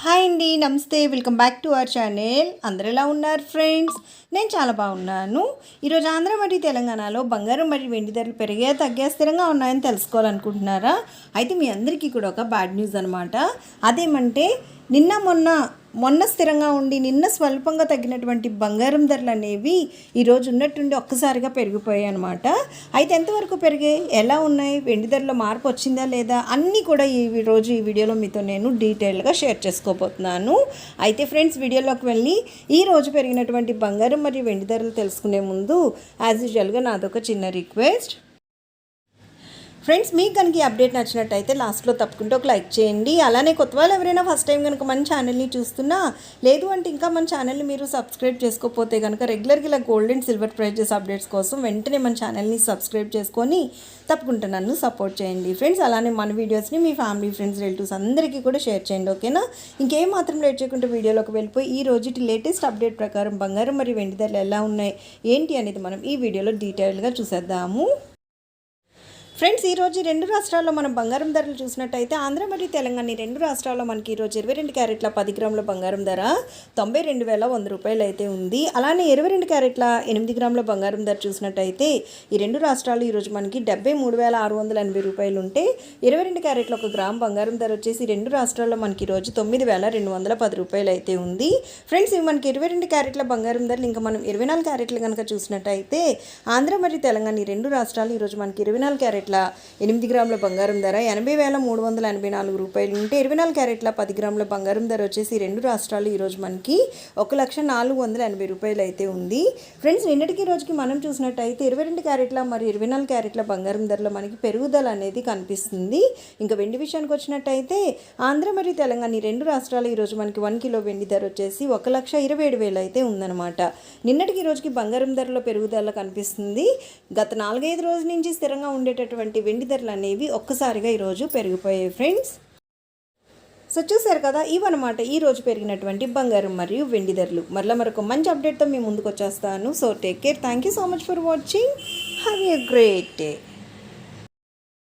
Hi అండి నమస్తే. Welcome back to our channel. అందరు ఎలా ఉన్నారు ఫ్రెండ్స్? నేను చాలా బాగున్నాను. ఈరోజు ఆంధ్ర మరియు తెలంగాణలో బంగారం మరియు వెండి ధరలు పెరిగే తగ్గే స్థిరంగా ఉన్నాయని తెలుసుకోవాలనుకుంటున్నారా? అయితే మీ అందరికీ కూడా ఒక బ్యాడ్ న్యూస్ అనమాట అదేమంటే నిన్న మొన్న మొన్న స్థిరంగా ఉండి నిన్న స్వల్పంగా తగ్గినటువంటి బంగారం ధరలు అనేవి ఈరోజు ఉన్నట్టుండి ఒక్కసారిగా పెరిగిపోయాయి అనమాట అయితే ఎంతవరకు పెరిగాయి? ఎలా ఉన్నాయి? వెండి ధరలో మార్పు వచ్చిందా లేదా? అన్నీ కూడా ఈ రోజు ఈ వీడియోలో మీతో నేను డీటెయిల్గా షేర్ చేసుకోబోతున్నాను. అయితే ఫ్రెండ్స్ వీడియోలోకి వెళ్ళి ఈ రోజు పెరిగినటువంటి బంగారం మరియు వెండి ధరలు తెలుసుకునే ముందు యాజ్ యూజువల్గా నాదొక చిన్న రిక్వెస్ట్. ఫ్రెండ్స్ మీకు కనుక ఈ అప్డేట్ నచ్చినట్టయితే లాస్ట్లో తప్పకుండా ఒక లైక్ చేయండి. అలానే కొత్త వాళ్ళు ఎవరైనా ఫస్ట్ టైం కనుక మన ఛానల్ని చూస్తున్నా లేదు అంటే ఇంకా మన ఛానల్ని మీరు సబ్స్క్రైబ్ చేసుకోకపోతే కనుక రెగ్యులర్గా ఇలా gold and silver prices updates కోసం వెంటనే మన ఛానల్ని సబ్స్క్రైబ్ చేసుకొని తప్పకుండా నన్ను సపోర్ట్ చేయండి. ఫ్రెండ్స్ అలానే మన వీడియోస్ని మీ ఫ్యామిలీ ఫ్రెండ్స్ రిలేటివ్స్ అందరికీ కూడా షేర్ చేయండి ఓకేనా ఇంకేం మాత్రం లేట్ చేయకుండా వీడియోలోకి వెళ్ళిపోయి ఈ రోజుటి లేటెస్ట్ అప్డేట్ ప్రకారం బంగారం మరియు వెండి ధరలు ఎలా ఉన్నాయి ఏంటి అనేది మనం ఈ వీడియోలో డీటెయిల్గా చూసేద్దాము. ఫ్రెండ్స్ ఈరోజు రెండు రాష్ట్రాల్లో మనం బంగారం ధరలు చూసినట్టయితే ఆంధ్ర మరియు తెలంగాణ రెండు రాష్ట్రాల్లో మనకి ఈరోజు ఇరవై రెండు క్యారెట్ల పది గ్రాముల బంగారం ధర తొంభై రెండు వేల వంద రూపాయలు అయితే ఉంది. అలానే ఇరవై రెండు క్యారెట్ల ఎనిమిది గ్రాముల బంగారం ధర చూసినట్టయితే ఈ రెండు రాష్ట్రాలు ఈరోజు మనకి డెబ్బై మూడు వేల ఆరు వందల ఎనభై రూపాయలు ఉంటే ఇరవై రెండు క్యారెట్ల ఒక గ్రామ్ బంగారం ధర వచ్చేసి రెండు రాష్ట్రాల్లో మనకి ఈరోజు తొమ్మిది వేల రెండు వందల పది రూపాయలు అయితే ఉంది. ఫ్రెండ్స్ ఇవి మనకి ఇరవై రెండు క్యారెట్ల బంగారం ధరలు. ఇంకా మనం ఇరవై నాలుగు క్యారెట్లు కనుక చూసినట్టయితే ఆంధ్ర మరియు తెలంగాణ ఈ రెండు రాష్ట్రాలు ఈరోజు మనకి ఇరవై నాలుగు క్యారెట్ల ఎనిమిది గ్రాముల బంగారం ధర ఎనభై వేల మూడు వందల ఎనభై నాలుగు రూపాయలు ఉంటే ఇరవై నాలుగు క్యారెట్ల పది గ్రాముల బంగారం ధర వచ్చేసి రెండు రాష్ట్రాలు ఈరోజు మనకి ఒక లక్ష నాలుగు వందల ఎనభై రూపాయలు అయితే ఉంది. ఫ్రెండ్స్ నిన్నటికి రోజుకి మనం చూసినట్టయితే ఇరవై రెండు క్యారెట్ల మరి ఇరవై నాలుగు క్యారెట్ల బంగారం ధరలో మనకి పెరుగుదల అనేది కనిపిస్తుంది. ఇంకా వెండి విషయానికి వచ్చినట్టయితే ఆంధ్ర మరియు తెలంగాణ ఈ రెండు రాష్ట్రాలు ఈరోజు మనకి వన్ కిలో వెండి ధర వచ్చేసి ఒక లక్ష ఇరవై ఏడు వేలు అయితే ఉందన్నమాట. నిన్నటికి రోజుకి బంగారం ధరలో పెరుగుదల కనిపిస్తుంది. గత నాలుగైదు రోజుల నుంచి స్థిరంగా ఉండేటటువంటి వెండి ధరలు అనేవి ఒక్కసారిగా ఈరోజు పెరిగిపోయాయి ఫ్రెండ్స్ సో చూసారు కదా ఇవన్నమాట ఈ రోజు పెరిగినటువంటి బంగారం మరియు వెండి ధరలు. మరలా మరొక మంచి అప్డేట్తో మీ ముందుకు వచ్చేస్తాను. So take care thank you so much for watching have a great day